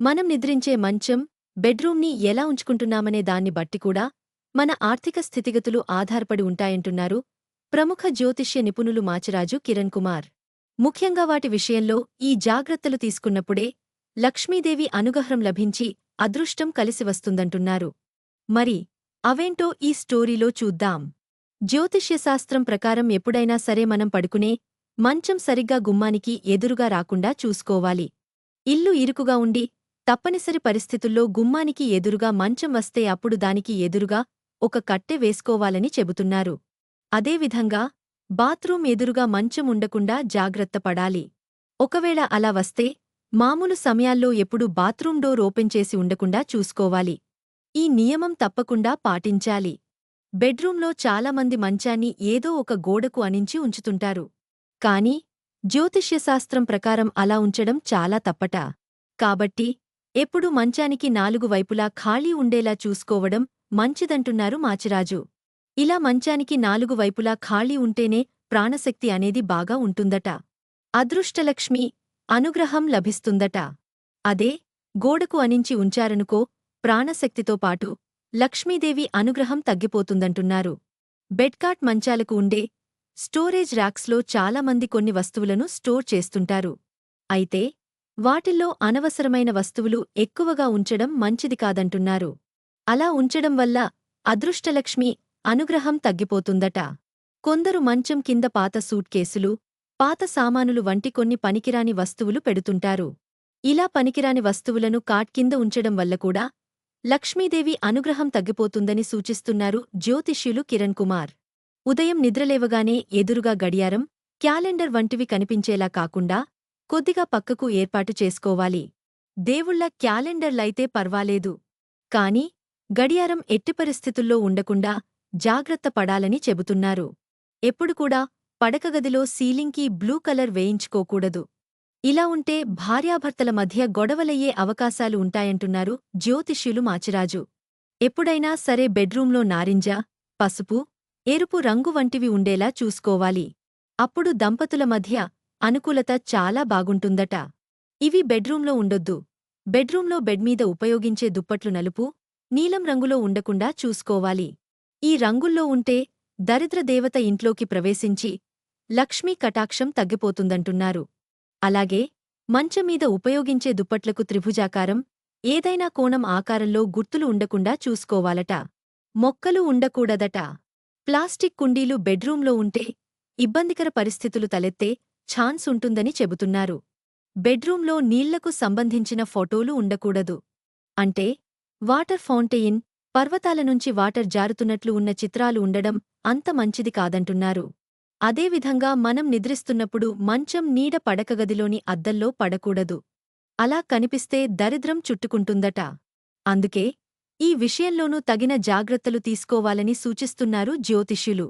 మనం నిద్రించే మంచం బెడ్రూమ్ని ఎలా ఉంచుకుంటున్నామనే దాన్ని బట్టి కూడా మన ఆర్థిక స్థితిగతులు ఆధారపడి ఉంటాయంటున్నారు ప్రముఖ జ్యోతిష్య నిపుణులు మాచరాజు కిరణ్ కుమార్. ముఖ్యంగా వాటి విషయంలో ఈ జాగ్రత్తలు తీసుకున్నప్పుడే లక్ష్మీదేవి అనుగ్రహం లభించి అదృష్టం కలిసి వస్తుందంటున్నారు. మరి అవేంటో ఈ స్టోరీలో చూద్దాం. జ్యోతిష్యశాస్త్రం ప్రకారం ఎప్పుడైనా సరే మనం పడుకునే మంచం సరిగ్గా గుమ్మానికి ఎదురుగా రాకుండా చూసుకోవాలి. ఇల్లు ఇరుకుగా ఉండి తప్పనిసరి పరిస్థితుల్లో గుమ్మానికి ఎదురుగా మంచం వస్తే అప్పుడు దానికి ఎదురుగా ఒక కట్టె వేసుకోవాలని చెబుతున్నారు. అదేవిధంగా బాత్రూం ఎదురుగా మంచం ఉండకుండా జాగ్రత్త పడాలి. ఒకవేళ అలా వస్తే మామూలు సమయాల్లో ఎప్పుడు బాత్రూం డోర్ ఓపెన్ చేసి ఉండకుండా చూసుకోవాలి. ఈ నియమం తప్పకుండా పాటించాలి. బెడ్రూంలో చాలామంది మంచాన్ని ఏదో ఒక గోడకు అనించి ఉంచుతుంటారు. కాని జ్యోతిష్యశాస్త్రం ప్రకారం అలా ఉంచడం చాలా తప్పట. కాబట్టి ఎప్పుడు మంచానికి నాలుగు వైపులా ఖాళీ ఉండేలా చూసుకోవడం మంచిదంటున్నారు మాచిరాజు. ఇలా మంచానికి నాలుగు వైపులా ఖాళీ ఉంటేనే ప్రాణశక్తి అనేది బాగా ఉంటుందట. అదృష్టలక్ష్మి అనుగ్రహం లభిస్తుందట. అదే గోడకు అనించి ఉంచారనుకో ప్రాణశక్తితో పాటు లక్ష్మీదేవి అనుగ్రహం తగ్గిపోతుందంటున్నారు. బెడ్కాట్ మంచాలకు ఉండే స్టోరేజ్ ర్యాక్స్లో చాలామంది కొన్ని వస్తువులను స్టోర్ చేస్తుంటారు. అయితే వాటిల్లో అనవసరమైన వస్తువులు ఎక్కువగా ఉంచడం మంచిది కాదంటున్నారు. అలా ఉంచడం వల్ల అదృష్టలక్ష్మి అనుగ్రహం తగ్గిపోతుందట. కొందరు మంచం కింద పాత సూట్ కేసులు పాత సామానులు వంటి కొన్ని పనికిరాని వస్తువులు పెడుతుంటారు. ఇలా పనికిరాని వస్తువులను కాట్ కింద ఉంచడం వల్ల కూడా లక్ష్మీదేవి అనుగ్రహం తగ్గిపోతుందని సూచిస్తున్నారు జ్యోతిష్యులు కిరణ్ కుమార్. ఉదయం నిద్రలేవగానే ఎదురుగా గడియారం క్యాలెండర్ వంటివి కనిపించేలా కాకుండా కొద్దిగా పక్కకు ఏర్పాటు చేసుకోవాలి. దేవుళ్ళ క్యాలెండర్లైతే పర్వాలేదు. కాని గడియారం ఎట్టి పరిస్థితుల్లో ఉండకుండా జాగ్రత్త పడాలని చెబుతున్నారు. ఎప్పుడు కూడా పడకగదిలో సీలింగ్కి బ్లూ కలర్ వేయించుకోకూడదు. ఇలా ఉంటే భార్యాభర్తల మధ్య గొడవలయ్యే అవకాశాలు ఉంటాయంటున్నారు జ్యోతిష్యులు మాచిరాజు. ఎప్పుడైనా సరే బెడ్రూంలో నారింజ పసుపు ఎరుపు రంగు వంటివి ఉండేలా చూసుకోవాలి. అప్పుడు దంపతుల మధ్య అనుకూలత చాలా బాగుంటుందట. ఇవి బెడ్రూంలో ఉండొద్దు. బెడ్రూంలో బెడ్మీద ఉపయోగించే దుప్పట్లు నలుపు నీలం రంగులో ఉండకుండా చూసుకోవాలి. ఈ రంగుల్లో ఉంటే దరిద్రదేవత ఇంట్లోకి ప్రవేశించి లక్ష్మీ కటాక్షం తగ్గిపోతుందంటున్నారు. అలాగే మంచమీద ఉపయోగించే దుప్పట్లకు త్రిభుజాకారం ఏదైనా కోణం ఆకారంలో గుర్తులు ఉండకుండా చూసుకోవాలట. మొక్కలు ఉండకూడదట. ప్లాస్టిక్ కుండీలు బెడ్రూంలో ఉంటే ఇబ్బందికర పరిస్థితులు తలెత్తే ఛాన్స్ ఉంటుందని చెబుతున్నారు. బెడ్రూంలో నీళ్ళకు సంబంధించిన ఫోటోలు ఉండకూడదు. అంటే వాటర్ ఫౌంటెయిన్ పర్వతాల నుంచి వాటర్ జారుతున్నట్లు ఉన్న చిత్రాలు ఉండడం అంత మంచిది కాదంటున్నారు. అదేవిధంగా మనం నిద్రిస్తున్నప్పుడు మంచం నీడ పడకగదిలోని అద్దల్లో పడకూడదు. అలా కనిపిస్తే దరిద్రం చుట్టుకుంటుందట. అందుకే ఈ విషయంలోనూ తగిన జాగ్రత్తలు తీసుకోవాలని సూచిస్తున్నారు జ్యోతిష్యులు.